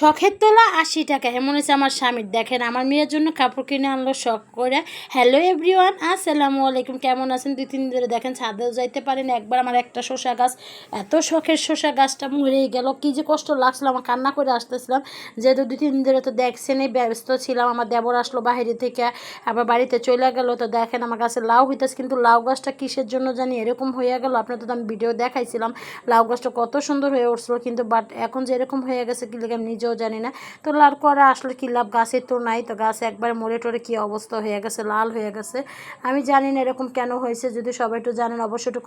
শখের তোলা আশি টাকা। এমন হচ্ছে আমার স্বামীর। দেখেন, আমার মেয়ের জন্য কাপড় কিনে আনলো শখ করে। হ্যালো এভরিওয়ান আসসালামু আলাইকুম। কেমন আছেন? দুই, তিন ধরে দেখেন, ছাদেও যাইতে পারেন। একবার আমার একটা শসা গাছ, এত শখের শসা গাছটা মরেই গেল। কী যে কষ্ট লাগছিল, আমার কান্না করে আসতেছিলাম। যেহেতু দুই, তিন ধরে তো দেখছেনই ব্যস্ত ছিলাম। আমার দেবর আসলো বাইরে থেকে, আবার বাড়িতে চলে গেল। তো দেখেন, আমার গাছে লাউ হইতেছে, কিন্তু লাউ গাছটা কিসের জন্য জানি এরকম হয়ে গেল? আপনাদের তো আমি ভিডিও দেখাইছিলাম। লাউ গাছটা কত সুন্দর হয়ে উঠছিল, কিন্তু বাট এখন যে এরকম হয়ে গেছে কি আমি নিজেও জানি না। তো লাল করা আসলে কি লাভ? গাছের তো নাই, তো গাছ একবার মরে টরে কী অবস্থা হয়ে গেছে? লাল হয়ে গেছে। আমি জানি না এরকম কেন হয়েছে, যদি সবাই একটু জানেন অবশ্যই একটু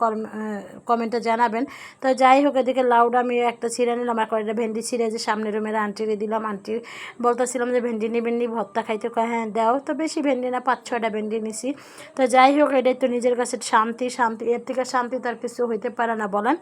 কমেন্টে জানাবেন। তো যাই হোক, এদিকে লাউড আমি একটা ছিঁড়ে নিলাম, আর কয়েকটা ভেন্ডি ছিঁড়ে যে সামনের রুমের আন্টিরে দিলাম আন্টি বলতেছিলাম যে, ভেন্ডি নি, ভর্তা খাইতে? হ্যাঁ দাও। তো বেশি ভেন্ডি না, পাঁচ, ছয়টা ভেন্ডি নিছি। তো যাই হোক, এটাই তো নিজের কাছে শান্তি শান্তি, এর থেকে শান্তি তার কিছু হইতে পারে না, বলেন।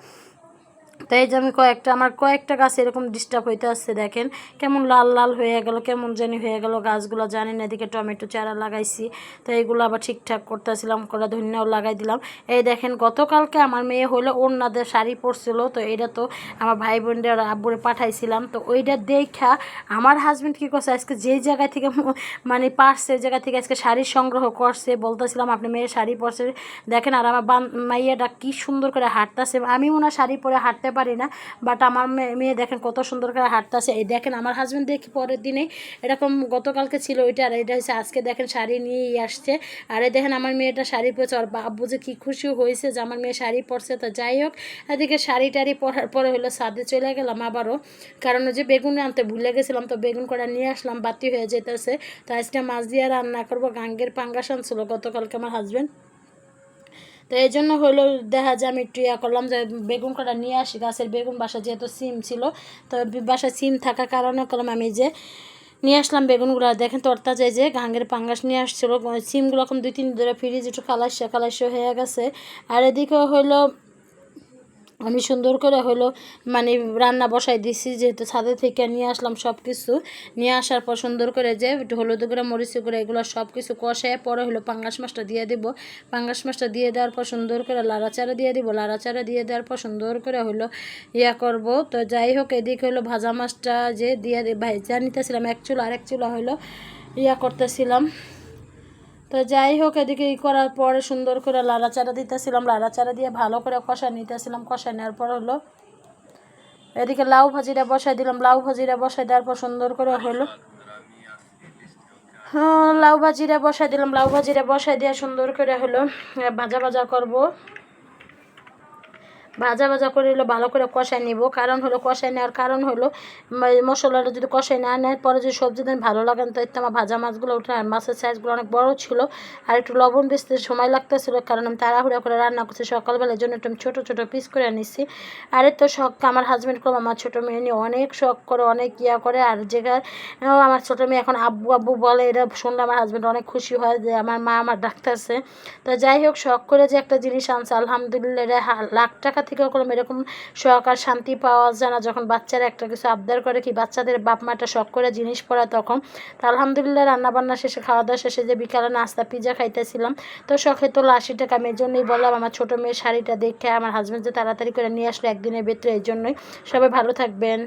তো এই যে আমি কয়েকটা, আমার কয়েকটা গাছ এরকম ডিস্টার্ব হইতে আসছে, দেখেন। কেমন লাল লাল হয়ে গেল, কেমন জানি হয়ে গেল গাছগুলো, জানি না, এদিকে টমেটো চারা লাগাইছি। তো এইগুলো আবার ঠিকঠাক করতেছিলাম করে ধন্যাও লাগাই দিলাম। এই দেখেন, গতকালকে আমার মেয়ে হলো ওনাদের শাড়ি পরছিল, তো এটা তো আমার ভাই বোনদের আব্বুরে পাঠাইছিলাম। তো ওইটা দেখা আমার হাজব্যান্ড কী করছে, আজকে যেই জায়গা থেকে মানে পারছে ওই জায়গা থেকে আজকে শাড়ি সংগ্রহ করছে, বলতেছিলাম, আপনি মেয়ের শাড়ি পরছে দেখেন, আর আমার বান, মাইয়াটা কী সুন্দর করে হাঁটতেছে। আমি ওনার শাড়ি পরে হাঁটতে পারি না বাট আমার মেয়ে দেখেন কত সুন্দর করে হাঁটতেছে। এই দেখেন আমার হাজব্যান্ড দেখি পরের দিনে, এরকম গতকালকে ছিল ওইটা আর এটা হচ্ছে আজকে দেখেন শাড়ি নিয়েই আসছে। আর এই দেখেন আমার মেয়েটা শাড়ি পরেছে, আর আব্বু যে কী খুশি হয়েছে যে আমার মেয়ে শাড়ি পরছে, তো যাই হোক, এদিকে শাড়ি টাড়ি পরার পরে হলো সাদে চলে গেলাম আবারও। কারণ যে বেগুন আনতে ভুলে গেছিলাম, তো বেগুন করা নিয়ে আসলাম, বাতি হয়ে যেতেছে তো আজকে মাছ দিয়ে রান্না করব, গাঙ্গের পাঙ্গাস আনছিল গতকালকে আমার হাজব্যান্ড তো এই জন্য হলো দেখা যায় আমি একটু ইয়া করলাম যে বেগুন কাটা নিয়ে আসি, গাছের বেগুন বাসা যেহেতু সিম ছিল, তো বাসায় সিম থাকার কারণে করলাম আমি যে নিয়ে আসলাম বেগুনগুলো। দেখেন তরতা যায় যে গাঙ্গের পাঙ্গাস নিয়ে আসছিল, সিমগুলো এখন দুই তিন ধরে ফ্রিজ একটু কালাইসে কালাইসে হয়ে গেছে। আর এদিকে হলো আমি সুন্দর করে হলো মানে রান্না বসাই দিছি, যেহেতু ছাদে থেকে নিয়ে আসলাম সব কিছু নিয়ে আসার পর সুন্দর করে যে হলুদ গুঁড়া, মরিচ করে এগুলো সব কিছু কষায় পরে হলো পাঙ্গাস মাছটা দিয়ে দিব। পাঙ্গাস মাছটা দিয়ে দেওয়ার পর সুন্দর করে লাড়াচাড়া দিয়ে দিব। লাড়াচাড়া দিয়ে দেওয়ার পর সুন্দর করে হলো ইয়া করব। তো যাই হোক, এদিকে হলো ভাজা মাছটা যে দিয়ে ভাজা নিতেছিলাম, এক চুলা আর এক চুলা হলো ইয়া করতেছিলাম। তো যাই হোক, এদিকে ই করার পরে সুন্দর করে লাড়াচাড়া দিতেছিলাম, লাড়াচাড়া দিয়ে ভালো করে কষা নিতেছিলাম। কষা নেওয়ার পর হলো, এদিকে লাউ ভাজিটা বসাই দিলাম। লাউ ভাজিটা বসাই দেওয়ার পর সুন্দর করে হলো হ্যাঁ লাউ ভাজিটা বসাই দিলাম। লাউ ভাজিটা বসাই দিয়ে সুন্দর করে হলো, ভাজা ভাজা করব। ভাজা ভাজা করে হলো ভালো করে কষাই নিব। কারণ হলো কষাই নেওয়ার কারণ হলো মশলাটা যদি কষাই না নেয়, পরে যদি সবজি দেন ভালো লাগেন তো একটু আমার ভাজা মাছগুলো উঠে আর মাছের সাইজগুলো অনেক বড় ছিল, আর একটু লবণ বেচতে সময় লাগতেছিল, কারণ আমি তাড়াহুড়া করে রান্না করছি। সকালবেলার জন্য একটু ছোটো ছোটো পিস করে নিচ্ছি আর তো শখ, আমার হাজব্যান্ড করব আমার ছোটো মেয়ে নিয়ে অনেক শখ করে, অনেক ইয়া করে, আর যেটা আমার ছোটো মেয়ে এখন আব্বু আব্বু বলে এটা শুনলে আমার হাজব্যান্ড অনেক খুশি হয় যে আমার মা আমার ডাক্তারছে তো যাই হোক, শখ করে যে একটা জিনিস আনছে, আলহামদুলিল্লাহ লাখ টাকা টাকা থেকেও কোনো এরকম শখ আর শান্তি পাওয়া যায় না। যখন বাচ্চারা একটা কিছু আবদার করে কি বাচ্চাদের বাপ মাটা শখ করে জিনিস পড়া তখন, তো আলহামদুলিল্লাহ রান্নাবান্না শেষে খাওয়া দাওয়া শেষে যে বিকালে নাস্তা পিজা খাইতেছিলাম, তো শখে তো আশি টাকা আমি জন্যই বললাম, আমার ছোটো মেয়ের শাড়িটা দেখে আমার হাজব্যান্ড যে তাড়াতাড়ি করে নিয়ে আসলো একদিনের ভেতরে, এই জন্যই। সবাই ভালো থাকবেন।